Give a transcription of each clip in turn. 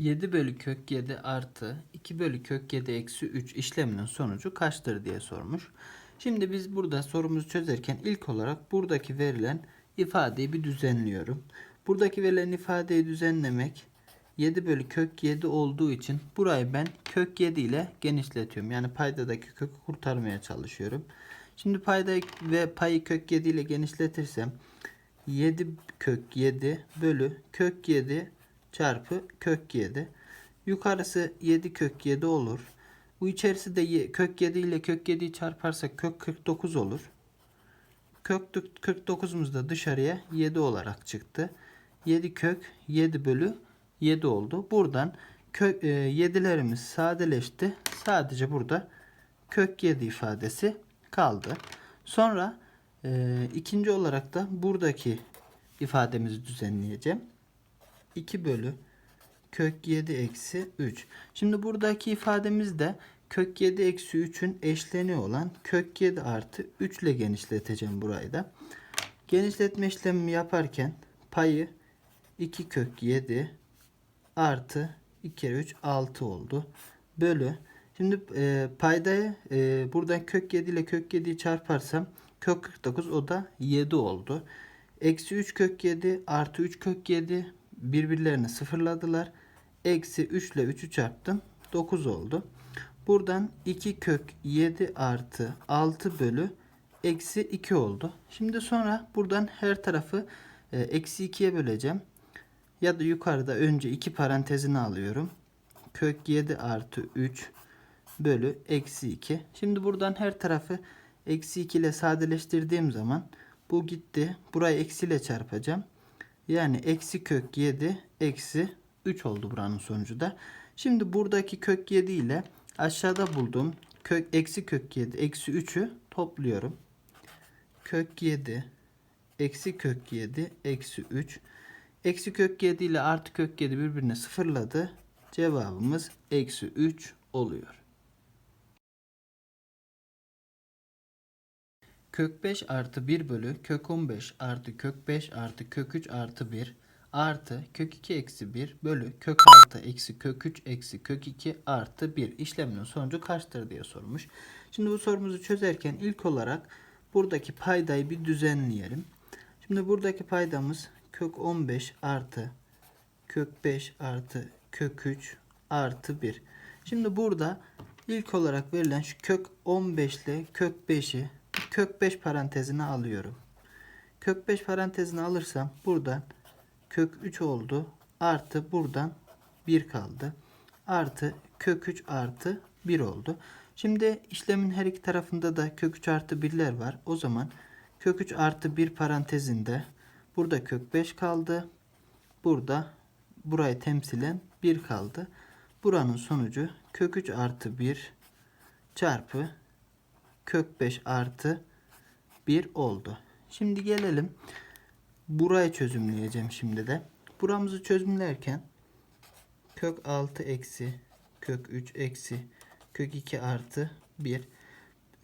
7 bölü kök 7 artı 2 bölü kök 7 eksi 3 işleminin sonucu kaçtır diye sormuş. Şimdi biz burada sorumuzu çözerken ilk olarak buradaki verilen ifadeyi bir düzenliyorum. Buradaki verilen ifadeyi düzenlemek 7 bölü kök 7 olduğu için burayı ben kök 7 ile genişletiyorum. Yani paydadaki kökü kurtarmaya çalışıyorum. Şimdi paydayı ve payı kök 7 ile genişletirsem 7 kök 7 bölü kök 7 çarpı kök 7. Yukarısı 7 kök 7 olur. Bu içerisi de kök 7 ile kök 7'yi çarparsak kök 49 olur. Kök 49'umuz da dışarıya 7 olarak çıktı. 7 kök 7 bölü 7 oldu. Buradan kök, e, 7'lerimiz sadeleşti. Sadece burada kök 7 ifadesi kaldı. Sonra e, ikinci olarak da buradaki ifademizi düzenleyeceğim. 2 bölü kök 7 eksi 3. Şimdi buradaki ifademiz de kök 7 eksi 3'ün eşleni olan kök 7 artı 3 ile genişleteceğim burayı da. Genişletme işlemimi yaparken payı 2 kök 7 artı 2 kere 3 6 oldu. Bölü. Şimdi e, paydayı e, buradan kök 7 ile kök 7'yi çarparsam kök 49 o da 7 oldu. Eksi 3 kök 7 artı 3 kök 7 birbirlerini sıfırladılar. Eksi 3 ile 3'ü çarptım. 9 oldu. Buradan 2 kök 7 artı 6 bölü eksi 2 oldu. Şimdi sonra buradan her tarafı e, eksi 2'ye böleceğim. Ya da yukarıda önce 2 parantezini alıyorum. Kök 7 artı 3 bölü eksi 2. Şimdi buradan her tarafı eksi 2 ile sadeleştirdiğim zaman bu gitti. Burayı eksi ile çarpacağım. Yani eksi kök 7 eksi 3 oldu buranın sonucu da. Şimdi buradaki kök 7 ile aşağıda bulduğum kök eksi kök 7 eksi 3'ü topluyorum. Kök 7 eksi kök 7 eksi 3. Eksi kök 7 ile artı kök 7 birbirine sıfırladı. Cevabımız eksi 3 oluyor. Kök 5 artı 1 bölü kök 15 artı kök 5 artı kök 3 artı 1 artı kök 2 eksi 1 bölü kök 6 eksi kök 3 eksi kök 2 artı 1 işleminin sonucu kaçtır diye sormuş. Şimdi bu sorumuzu çözerken ilk olarak buradaki paydayı bir düzenleyelim. Şimdi buradaki paydamız kök 15 artı kök 5 artı kök 3 artı 1. Şimdi burada ilk olarak verilen şu kök 15 ile kök 5'i kök 5 parantezine alıyorum. Kök 5 parantezine alırsam buradan kök 3 oldu. Artı buradan 1 kaldı. Artı kök 3 artı 1 oldu. Şimdi işlemin her iki tarafında da kök 3 artı 1'ler var. O zaman kök 3 artı 1 parantezinde burada kök 5 kaldı. Burada burayı temsilen 1 kaldı. Buranın sonucu kök 3 artı 1 çarpı kök 5 artı 1 oldu. Şimdi gelelim. Burayı çözümleyeceğim şimdi de. Buramızı çözümlerken kök 6 eksi kök 3 eksi kök 2 artı 1.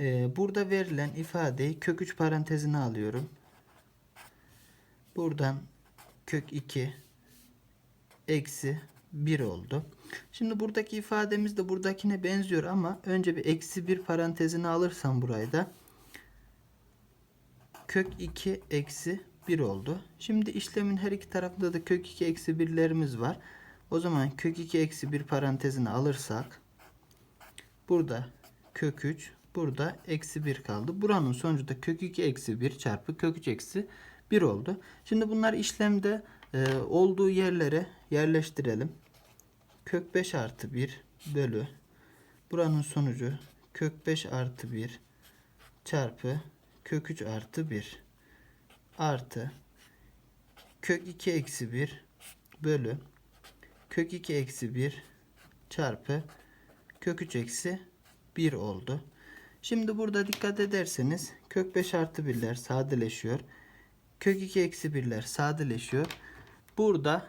Ee, burada verilen ifadeyi kök 3 parantezine alıyorum. Buradan kök 2 eksi 1 oldu. Şimdi buradaki ifademiz de buradakine benziyor ama önce bir eksi 1 parantezine alırsam burayı da kök 2 eksi 1 oldu. Şimdi işlemin her iki tarafında da kök 2 eksi 1'lerimiz var. O zaman kök 2 eksi 1 parantezine alırsak burada kök 3 burada eksi 1 kaldı. Buranın sonucu da kök 2 eksi 1 çarpı kök 3 eksi 1 oldu. Şimdi bunlar işlemde e, olduğu yerlere yerleştirelim. Kök 5 artı 1 bölü buranın sonucu kök 5 artı 1 çarpı kök 3 artı 1 artı kök 2 eksi 1 bölü kök 2 eksi 1 çarpı kök 3 eksi 1 oldu. Şimdi burada dikkat ederseniz kök 5 artı 1'ler sadeleşiyor. Kök 2 eksi 1'ler sadeleşiyor. Burada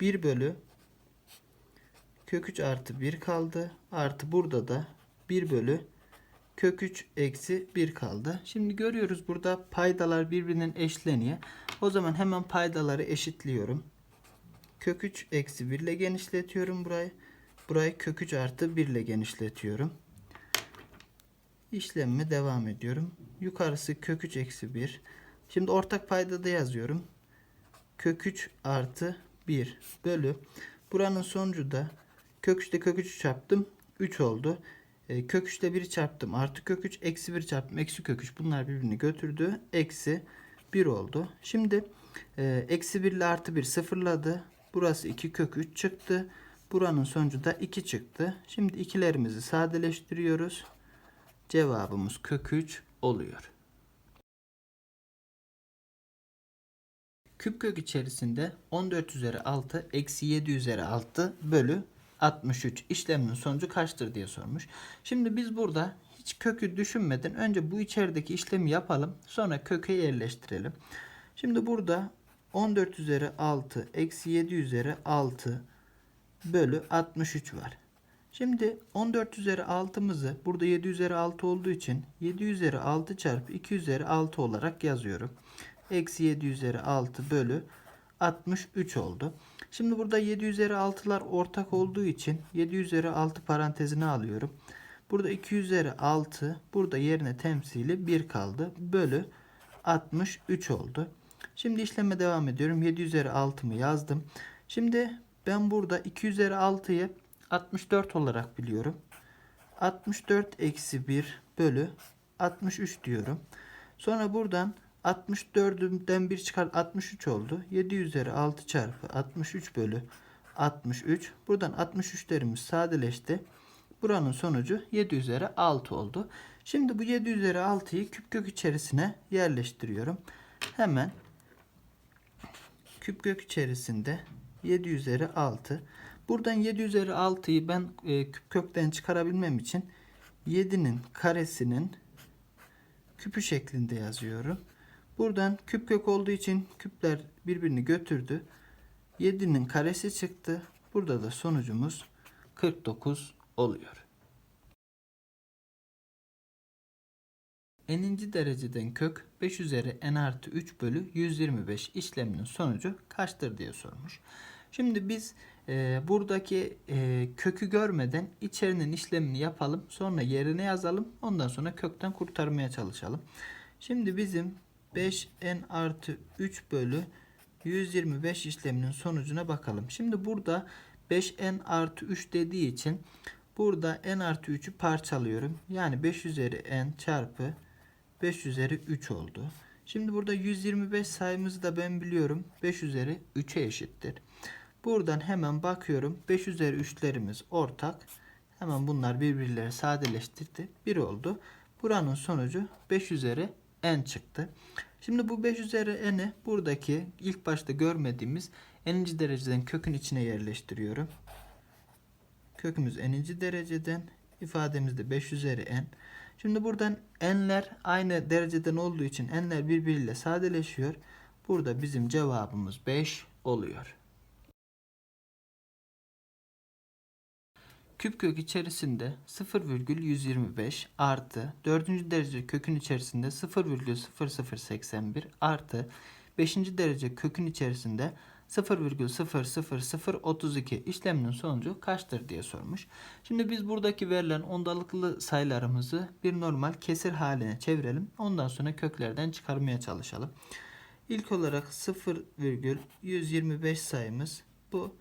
1 bölü kök 3 artı 1 kaldı. Artı burada da 1 bölü kök 3 eksi 1 kaldı. Şimdi görüyoruz burada paydalar birbirinin eşleniyor. O zaman hemen paydaları eşitliyorum. kök 3 eksi 1 ile genişletiyorum burayı. Burayı kök 3 artı 1 ile genişletiyorum. İşlemime devam ediyorum. Yukarısı kök 3 eksi 1. Şimdi ortak payda da yazıyorum. Kök 3 artı 1 bölü. Buranın sonucu da kök 3'te kök 3 çarptım. 3 oldu. E, kök 3 ile 1'i çarptım. Artı kök 3 eksi 1 çarptım. Eksi kök 3. Bunlar birbirini götürdü. Eksi 1 oldu. Şimdi e, eksi 1 ile artı 1 sıfırladı. Burası 2 kök 3 çıktı. Buranın sonucu da 2 çıktı. Şimdi ikilerimizi sadeleştiriyoruz. Cevabımız kök 3 oluyor. Küp kök içerisinde 14 üzeri 6 eksi 7 üzeri 6 bölü 63 işleminin sonucu kaçtır diye sormuş. Şimdi biz burada hiç kökü düşünmeden önce bu içerideki işlemi yapalım. Sonra köke yerleştirelim. Şimdi burada 14 üzeri 6 eksi 7 üzeri 6 bölü 63 var. Şimdi 14 üzeri 6'mızı burada 7 üzeri 6 olduğu için 7 üzeri 6 çarpı 2 üzeri 6 olarak yazıyorum. Eksi 7 üzeri 6 bölü 63 oldu. Şimdi burada 7 üzeri 6'lar ortak olduğu için 7 üzeri 6 parantezine alıyorum. Burada 2 üzeri 6 burada yerine temsili 1 kaldı. Bölü 63 oldu. Şimdi işleme devam ediyorum. 7 üzeri 6'mı yazdım. Şimdi ben burada 2 üzeri 6'yı 64 olarak biliyorum. 64 eksi 1 bölü 63 diyorum. Sonra buradan 64'den 1 çıkar 63 oldu. 7 üzeri 6 çarpı 63 bölü 63. Buradan 63'lerimiz sadeleşti. Buranın sonucu 7 üzeri 6 oldu. Şimdi bu 7 üzeri 6'yı küp kök içerisine yerleştiriyorum. Hemen küp kök içerisinde 7 üzeri 6. Buradan 7 üzeri 6'yı ben e, küp kökten çıkarabilmem için 7'nin karesinin küpü şeklinde yazıyorum. Buradan küp kök olduğu için küpler birbirini götürdü. 7'nin karesi çıktı. Burada da sonucumuz 49 oluyor. N'inci dereceden kök 5 üzeri n artı 3 bölü 125 işleminin sonucu kaçtır diye sormuş. Şimdi biz e, buradaki e, kökü görmeden içerinin işlemini yapalım. Sonra yerine yazalım. Ondan sonra kökten kurtarmaya çalışalım. Şimdi bizim 5n artı 3 bölü 125 işleminin sonucuna bakalım. Şimdi burada 5n artı 3 dediği için burada n artı 3'ü parçalıyorum. Yani 5 üzeri n çarpı 5 üzeri 3 oldu. Şimdi burada 125 sayımızı da ben biliyorum. 5 üzeri 3'e eşittir. Buradan hemen bakıyorum. 5 üzeri 3'lerimiz ortak. Hemen bunlar birbirleri sadeleştirdi. 1 oldu. Buranın sonucu 5 üzeri n çıktı. Şimdi bu 5 üzeri n'i buradaki ilk başta görmediğimiz n'inci dereceden kökün içine yerleştiriyorum. Kökümüz n'inci dereceden ifademizde 5 üzeri n. Şimdi buradan n'ler aynı dereceden olduğu için n'ler birbiriyle sadeleşiyor. Burada bizim cevabımız 5 oluyor. Küp kök içerisinde 0,125 artı 4. derece kökün içerisinde 0,0081 artı 5. derece kökün içerisinde 0,00032 işleminin sonucu kaçtır diye sormuş. Şimdi biz buradaki verilen ondalıklı sayılarımızı bir normal kesir haline çevirelim. Ondan sonra köklerden çıkarmaya çalışalım. İlk olarak 0,125 sayımız bu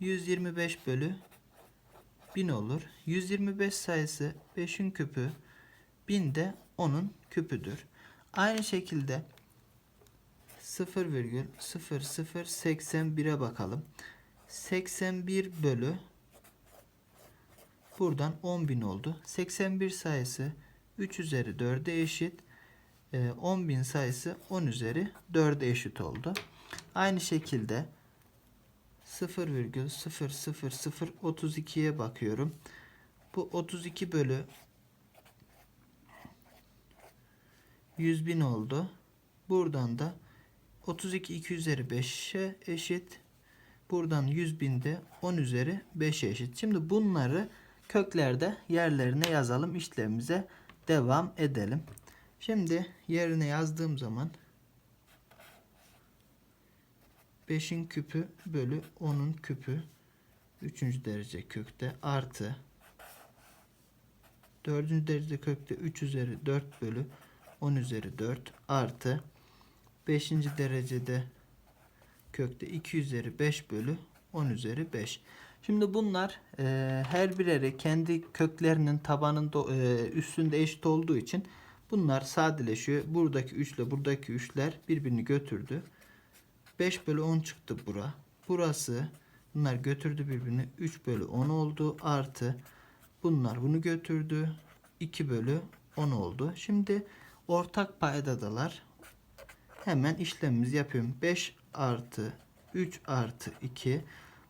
125 bölü 1000 olur. 125 sayısı 5'in küpü 1000 de 10'un küpüdür. Aynı şekilde 0,0081'e bakalım. 81 bölü buradan 10.000 oldu. 81 sayısı 3 üzeri 4'e eşit. 10.000 ee, sayısı 10 üzeri 4'e eşit oldu. Aynı şekilde 0,00032'ye bakıyorum. Bu 32 bölü 100 bin oldu. Buradan da 32 2 üzeri 5'e eşit. Buradan 100 bin de 10 üzeri 5'e eşit. Şimdi bunları köklerde yerlerine yazalım. işlemimize devam edelim. Şimdi yerine yazdığım zaman 5'in küpü bölü 10'un küpü 3. derece kökte artı 4. derece kökte 3 üzeri 4 bölü 10 üzeri 4 artı 5. derecede kökte 2 üzeri 5 bölü 10 üzeri 5. Şimdi bunlar e, her bireri kendi köklerinin tabanında e, üstünde eşit olduğu için bunlar sadeleşiyor. Buradaki 3 ile buradaki 3'ler birbirini götürdü. 5 bölü 10 çıktı bura. Burası bunlar götürdü birbirini 3 bölü 10 oldu. Artı bunlar bunu götürdü. 2 bölü 10 oldu. Şimdi ortak paydadalar. Hemen işlemimizi yapıyorum. 5 artı 3 artı 2.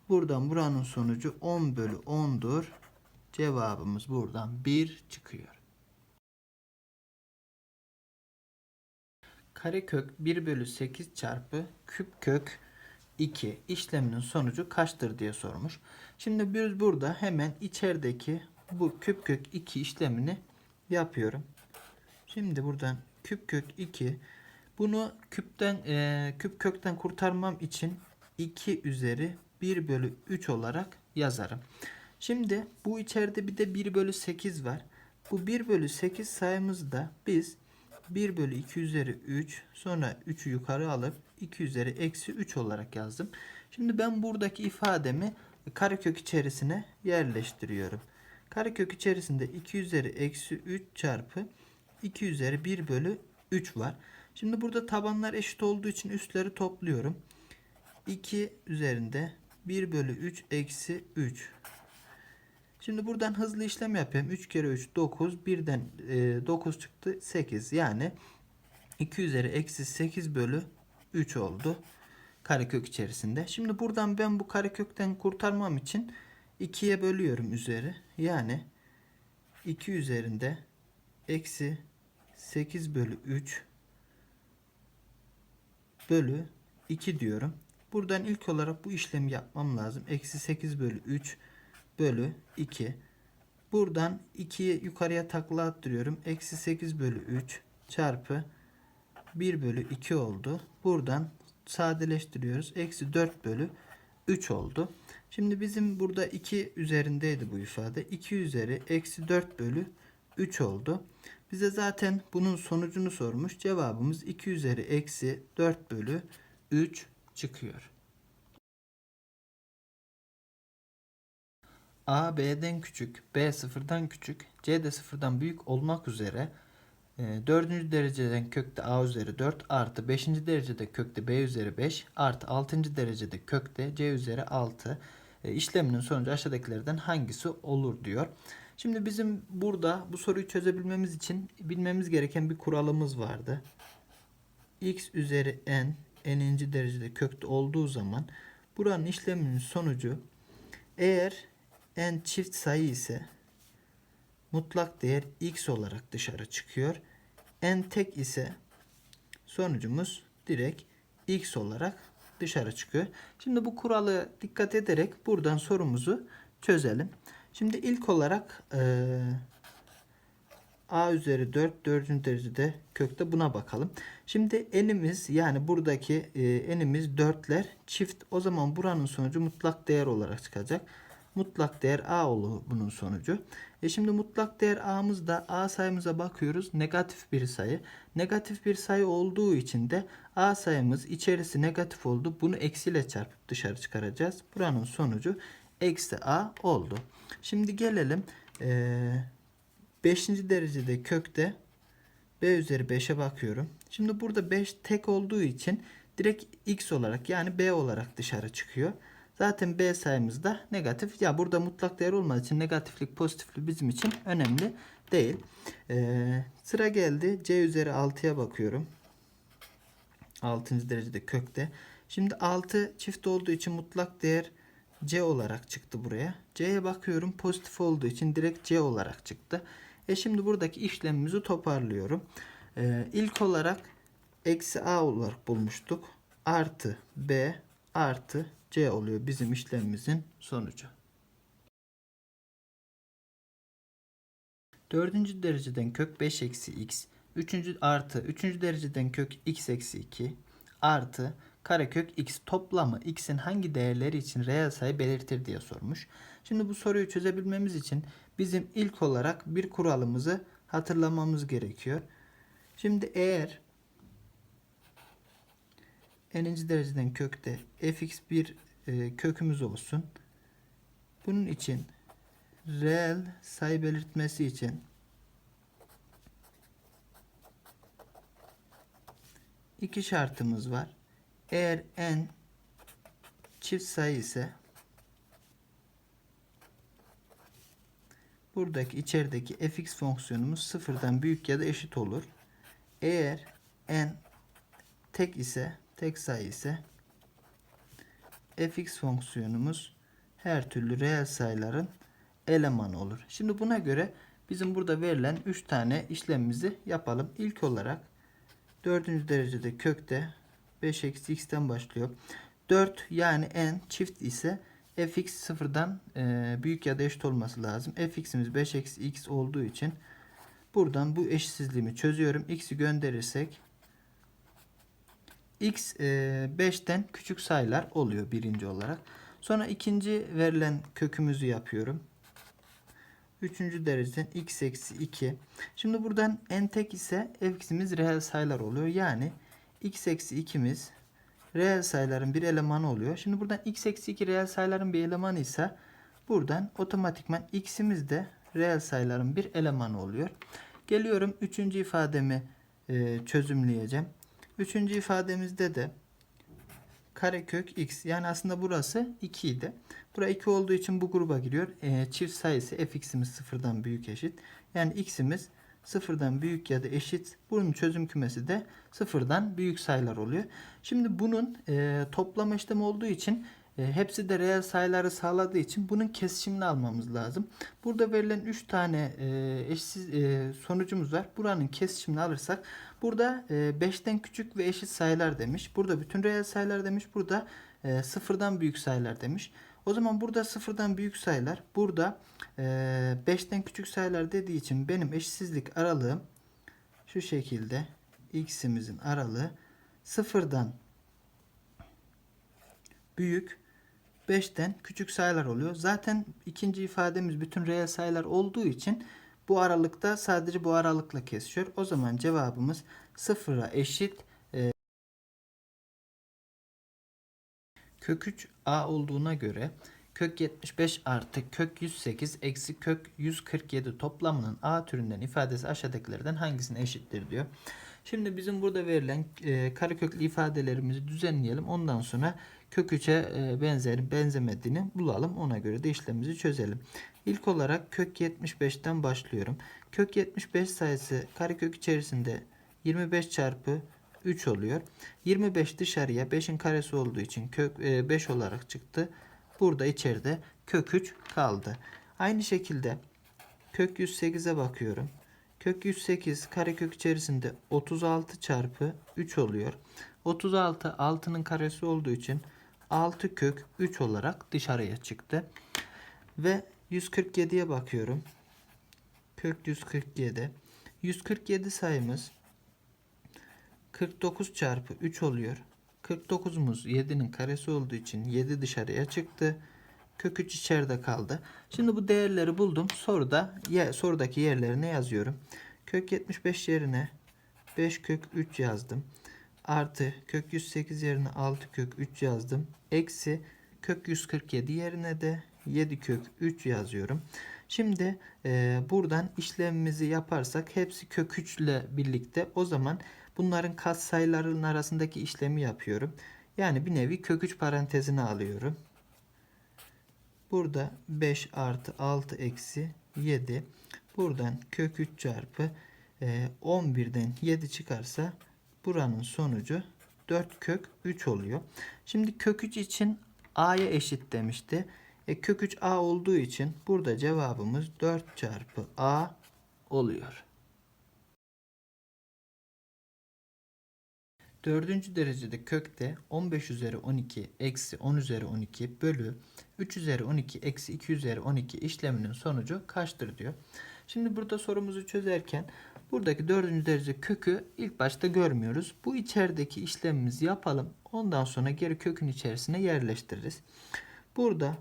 Buradan buranın sonucu 10 bölü 10'dur. Cevabımız buradan 1 çıkıyor. Karekök 1 bölü 8 çarpı küp kök 2 işleminin sonucu kaçtır diye sormuş. Şimdi biz burada hemen içerideki bu küp kök 2 işlemini yapıyorum. Şimdi buradan küp kök 2 bunu küpten e, küp kökten kurtarmam için 2 üzeri 1 bölü 3 olarak yazarım. Şimdi bu içeride bir de 1 bölü 8 var. Bu 1 bölü 8 sayımızda biz 1 bölü 2 üzeri 3 sonra 3'ü yukarı alıp 2 üzeri eksi 3 olarak yazdım. Şimdi ben buradaki ifademi karekök içerisine yerleştiriyorum. Karekök içerisinde 2 üzeri eksi 3 çarpı 2 üzeri 1 bölü 3 var. Şimdi burada tabanlar eşit olduğu için üstleri topluyorum. 2 üzerinde 1 bölü 3 eksi 3. Şimdi buradan hızlı işlem yapayım. 3 kere 3 9. Birden e, 9 çıktı 8. Yani 2 üzeri eksi 8 bölü 3 oldu. Karekök içerisinde. Şimdi buradan ben bu karekökten kurtarmam için 2'ye bölüyorum üzeri. Yani 2 üzerinde eksi 8 bölü 3 bölü 2 diyorum. Buradan ilk olarak bu işlemi yapmam lazım. Eksi 8 bölü 3 bölü 2. Buradan 2'yi yukarıya takla attırıyorum. Eksi 8 bölü 3 çarpı 1 bölü 2 oldu. Buradan sadeleştiriyoruz. Eksi 4 bölü 3 oldu. Şimdi bizim burada 2 üzerindeydi bu ifade. 2 üzeri eksi 4 bölü 3 oldu. Bize zaten bunun sonucunu sormuş. Cevabımız 2 üzeri eksi 4 bölü 3 çıkıyor. A B'den küçük, B sıfırdan küçük, C de sıfırdan büyük olmak üzere e, dördüncü dereceden kökte A üzeri 4 artı beşinci derecede kökte B üzeri 5 artı altıncı derecede kökte C üzeri 6 e, işleminin sonucu aşağıdakilerden hangisi olur diyor. Şimdi bizim burada bu soruyu çözebilmemiz için bilmemiz gereken bir kuralımız vardı. x üzeri n n'inci derecede kökte olduğu zaman buranın işleminin sonucu eğer n çift sayı ise mutlak değer x olarak dışarı çıkıyor. n tek ise sonucumuz direkt x olarak dışarı çıkıyor. Şimdi bu kuralı dikkat ederek buradan sorumuzu çözelim. Şimdi ilk olarak e, a üzeri 4 4. derecede kökte buna bakalım. Şimdi enimiz yani buradaki e, enimiz 4'ler çift. O zaman buranın sonucu mutlak değer olarak çıkacak. Mutlak değer a olur bunun sonucu. E şimdi mutlak değer a'mız da a sayımıza bakıyoruz. Negatif bir sayı. Negatif bir sayı olduğu için de a sayımız içerisi negatif oldu. Bunu eksiyle çarpıp dışarı çıkaracağız. Buranın sonucu eksi a oldu. Şimdi gelelim 5. E, derecede kökte b üzeri 5'e bakıyorum. Şimdi burada 5 tek olduğu için direkt x olarak yani b olarak dışarı çıkıyor. Zaten b sayımız da negatif. Ya burada mutlak değer olmadığı için negatiflik pozitiflik bizim için önemli değil. Ee, sıra geldi. c üzeri 6'ya bakıyorum. 6. derecede kökte. Şimdi 6 çift olduğu için mutlak değer C olarak çıktı buraya. C'ye bakıyorum pozitif olduğu için direkt C olarak çıktı. E şimdi buradaki işlemimizi toparlıyorum. Ee, ilk olarak eksi A olarak bulmuştuk. Artı B artı C oluyor bizim işlemimizin sonucu. Dördüncü dereceden kök 5 eksi x. Üçüncü artı üçüncü dereceden kök x eksi 2 artı karekök x toplamı x'in hangi değerleri için reel sayı belirtir diye sormuş. Şimdi bu soruyu çözebilmemiz için bizim ilk olarak bir kuralımızı hatırlamamız gerekiyor. Şimdi eğer n'inci dereceden kökte fx bir e, kökümüz olsun. Bunun için reel sayı belirtmesi için iki şartımız var. Eğer n çift sayı ise buradaki içerideki fx fonksiyonumuz sıfırdan büyük ya da eşit olur. Eğer n tek ise tek sayı ise fx fonksiyonumuz her türlü reel sayıların elemanı olur. Şimdi buna göre bizim burada verilen 3 tane işlemimizi yapalım. İlk olarak 4. derecede kökte 5 eksi x'ten başlıyor. 4 yani n çift ise fx sıfırdan e, büyük ya da eşit olması lazım. fx'imiz 5 eksi x olduğu için buradan bu eşitsizliğimi çözüyorum. x'i gönderirsek x e, 5'ten küçük sayılar oluyor birinci olarak. Sonra ikinci verilen kökümüzü yapıyorum. Üçüncü dereceden x eksi 2. Şimdi buradan n tek ise fx'imiz reel sayılar oluyor. Yani x eksi 2'miz reel sayıların bir elemanı oluyor. Şimdi buradan x eksi 2 reel sayıların bir elemanı ise buradan otomatikman x'imiz de reel sayıların bir elemanı oluyor. Geliyorum üçüncü ifademi e, çözümleyeceğim. Üçüncü ifademizde de karekök x yani aslında burası 2 idi. Bura 2 olduğu için bu gruba giriyor. E, çift sayısı fx'imiz sıfırdan büyük eşit. Yani x'imiz sıfırdan büyük ya da eşit. Bunun çözüm kümesi de sıfırdan büyük sayılar oluyor. Şimdi bunun e, toplama işlemi olduğu için e, hepsi de reel sayıları sağladığı için bunun kesişimini almamız lazım. Burada verilen 3 tane e, eşsiz e, sonucumuz var. Buranın kesişimini alırsak burada e, 5'ten küçük ve eşit sayılar demiş. Burada bütün reel sayılar demiş. Burada sıfırdan büyük sayılar demiş. O zaman burada sıfırdan büyük sayılar, burada e, 5'ten küçük sayılar dediği için benim eşitsizlik aralığım şu şekilde x'imizin aralığı sıfırdan büyük 5'ten küçük sayılar oluyor. Zaten ikinci ifademiz bütün reel sayılar olduğu için bu aralıkta sadece bu aralıkla kesişiyor. O zaman cevabımız sıfıra eşit e, kök 3 a olduğuna göre kök 75 artı kök 108 eksi kök 147 toplamının a türünden ifadesi aşağıdakilerden hangisine eşittir diyor. Şimdi bizim burada verilen e, kareköklü ifadelerimizi düzenleyelim. Ondan sonra kök 3'e e, benzer benzemediğini bulalım. Ona göre de işlemimizi çözelim. İlk olarak kök 75'ten başlıyorum. Kök 75 sayısı karekök içerisinde 25 çarpı 3 oluyor. 25 dışarıya 5'in karesi olduğu için kök e, 5 olarak çıktı. Burada içeride kök 3 kaldı. Aynı şekilde kök 108'e bakıyorum. Kök 108 karekök içerisinde 36 çarpı 3 oluyor. 36 6'nın karesi olduğu için 6 kök 3 olarak dışarıya çıktı. Ve 147'ye bakıyorum. Kök 147. 147 sayımız 49 çarpı 3 oluyor. 49'umuz 7'nin karesi olduğu için 7 dışarıya çıktı. Kök 3 içeride kaldı. Şimdi bu değerleri buldum. Soruda sorudaki yerlerine yazıyorum. Kök 75 yerine 5 kök 3 yazdım. Artı kök 108 yerine 6 kök 3 yazdım. Eksi kök 147 yerine de 7 kök 3 yazıyorum. Şimdi e, buradan işlemimizi yaparsak hepsi kök 3 ile birlikte o zaman bunların katsayıların arasındaki işlemi yapıyorum. Yani bir nevi kök 3 parantezine alıyorum. Burada 5 artı 6 eksi 7. Buradan kök 3 çarpı e, 11'den 7 çıkarsa buranın sonucu 4 kök 3 oluyor. Şimdi kök 3 için a'ya eşit demişti. E, kök 3 a olduğu için burada cevabımız 4 çarpı a oluyor. Dördüncü derecede kökte 15 üzeri 12 eksi 10 üzeri 12 bölü 3 üzeri 12 eksi 2 üzeri 12 işleminin sonucu kaçtır diyor. Şimdi burada sorumuzu çözerken buradaki dördüncü derece kökü ilk başta görmüyoruz. Bu içerideki işlemimizi yapalım. Ondan sonra geri kökün içerisine yerleştiririz. Burada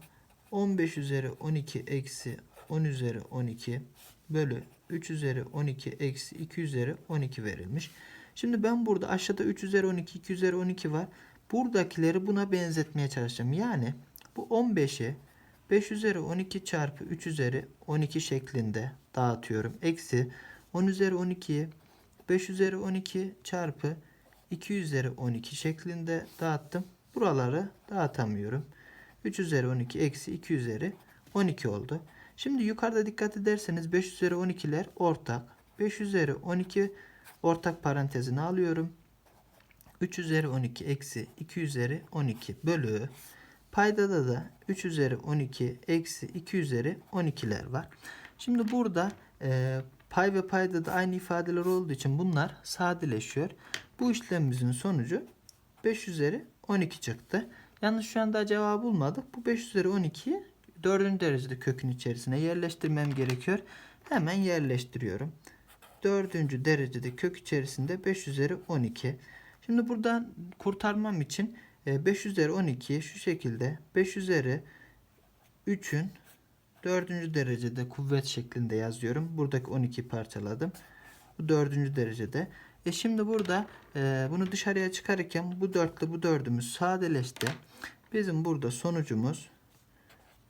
15 üzeri 12 eksi 10 üzeri 12 bölü 3 üzeri 12 eksi 2 üzeri 12 verilmiş. Şimdi ben burada aşağıda 3 üzeri 12 2 üzeri 12 var. Buradakileri buna benzetmeye çalışacağım. Yani bu 15'i 5 üzeri 12 çarpı 3 üzeri 12 şeklinde dağıtıyorum. Eksi 10 üzeri 12'yi 5 üzeri 12 çarpı 2 üzeri 12 şeklinde dağıttım. Buraları dağıtamıyorum. 3 üzeri 12 eksi 2 üzeri 12 oldu. Şimdi yukarıda dikkat ederseniz 5 üzeri 12'ler ortak. 5 üzeri 12 ortak parantezine alıyorum. 3 üzeri 12 eksi 2 üzeri 12 bölü paydada da 3 üzeri 12 eksi 2 üzeri 12'ler var. Şimdi burada e, pay ve payda da aynı ifadeler olduğu için bunlar sadeleşiyor. Bu işlemimizin sonucu 5 üzeri 12 çıktı. Yalnız şu anda cevabı bulmadık. Bu 5 üzeri 12'yi 4. derecede kökün içerisine yerleştirmem gerekiyor. Hemen yerleştiriyorum. 4. derecede kök içerisinde 5 üzeri 12. Şimdi buradan kurtarmam için e, 5 üzeri 12'yi şu şekilde 5 üzeri 3'ün 4. derecede kuvvet şeklinde yazıyorum. Buradaki 12'yi parçaladım. Bu 4. derecede. E şimdi burada e, bunu dışarıya çıkarırken bu 4 ile bu 4'ümüz sadeleşti. Bizim burada sonucumuz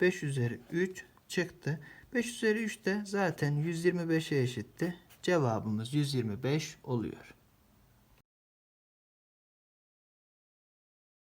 5 üzeri 3 çıktı. 5 üzeri 3 de zaten 125'e eşitti. Cevabımız 125 oluyor.